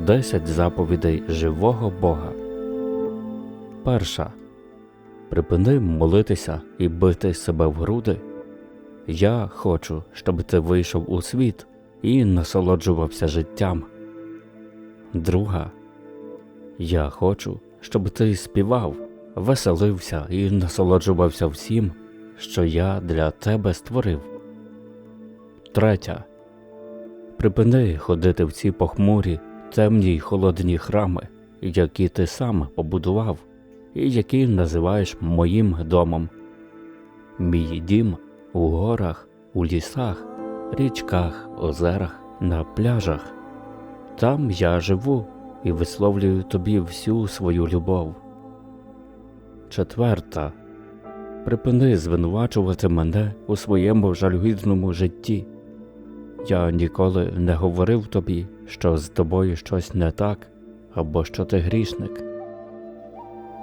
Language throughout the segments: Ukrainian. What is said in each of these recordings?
10 заповідей живого Бога. Перша. Припини молитися і бити себе в груди. Я хочу, щоб ти вийшов у світ і насолоджувався життям. Друга. Я хочу, щоб ти співав, веселився і насолоджувався всім, що я для тебе створив. Третя. Припини ходити в ці похмурі, темні й холодні храми, які ти сам побудував, і які називаєш моїм домом. Мій дім у горах, у лісах, річках, озерах, на пляжах. Там я живу і висловлюю тобі всю свою любов. Четверта. Припини звинувачувати мене у своєму жалюгідному житті. Я ніколи не говорив тобі, що з тобою щось не так, або що ти грішник.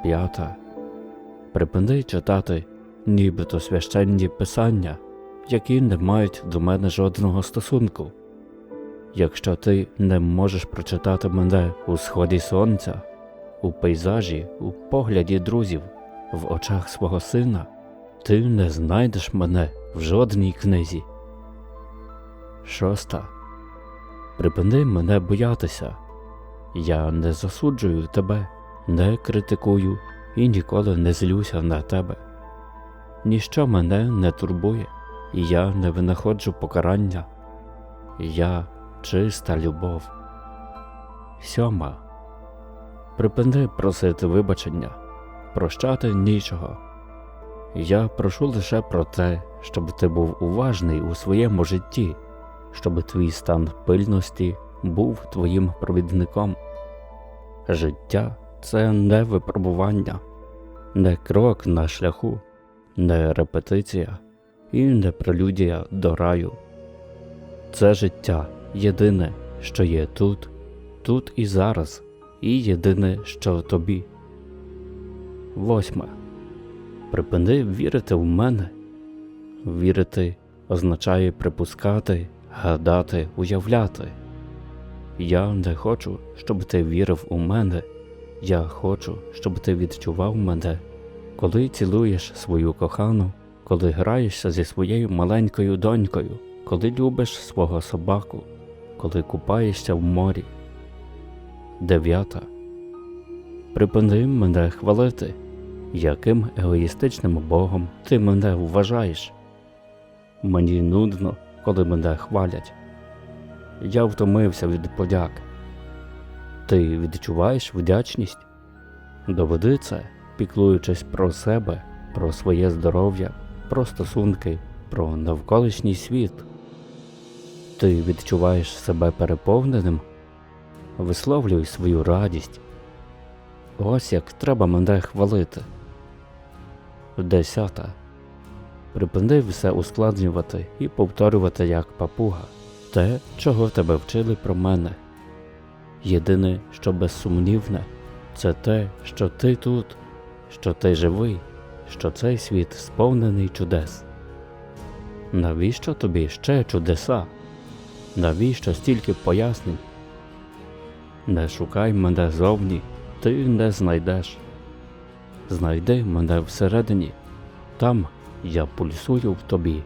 П'ята. Припини читати нібито священні писання, які не мають до мене жодного стосунку. Якщо ти не можеш прочитати мене у сході сонця, у пейзажі, у погляді друзів, в очах свого сина, ти не знайдеш мене в жодній книзі. Шоста. Припини мене боятися. Я не засуджую тебе, не критикую і ніколи не злюся на тебе. Ніщо мене не турбує, і я не винаходжу покарання. Я чиста любов. Сьома. Припини просити вибачення, прощати нічого. Я прошу лише про те, щоб ти був уважний у своєму житті, щоб твій стан пильності був твоїм провідником. Життя це не випробування, не крок на шляху, не репетиція і не прелюдія до раю. Це життя єдине, що є тут, тут і зараз, і єдине, що тобі. Восьме. Припини вірити в мене. Вірити означає припускати, гадати, уявляти. Я не хочу, щоб ти вірив у мене. Я хочу, щоб ти відчував мене, коли цілуєш свою кохану, коли граєшся зі своєю маленькою донькою, коли любиш свого собаку, коли купаєшся в морі. Дев'ята. Припини мене хвалити, яким егоїстичним Богом ти мене вважаєш. Мені нудно, коли мене хвалять. Я втомився від подяк. Ти відчуваєш вдячність? Доведи це, піклуючись про себе, про своє здоров'я, про стосунки, про навколишній світ. Ти відчуваєш себе переповненим? Висловлюй свою радість. Ось як треба мене хвалити. Десята. Припини все ускладнювати і повторювати як папуга те, чого тебе вчили про мене. Єдине, що безсумнівне, це те, що ти тут, що ти живий, що цей світ сповнений чудес. Навіщо тобі ще чудеса? Навіщо стільки пояснень? Не шукай мене зовні, ти не знайдеш. Знайди мене всередині, там я пульсую в тобі.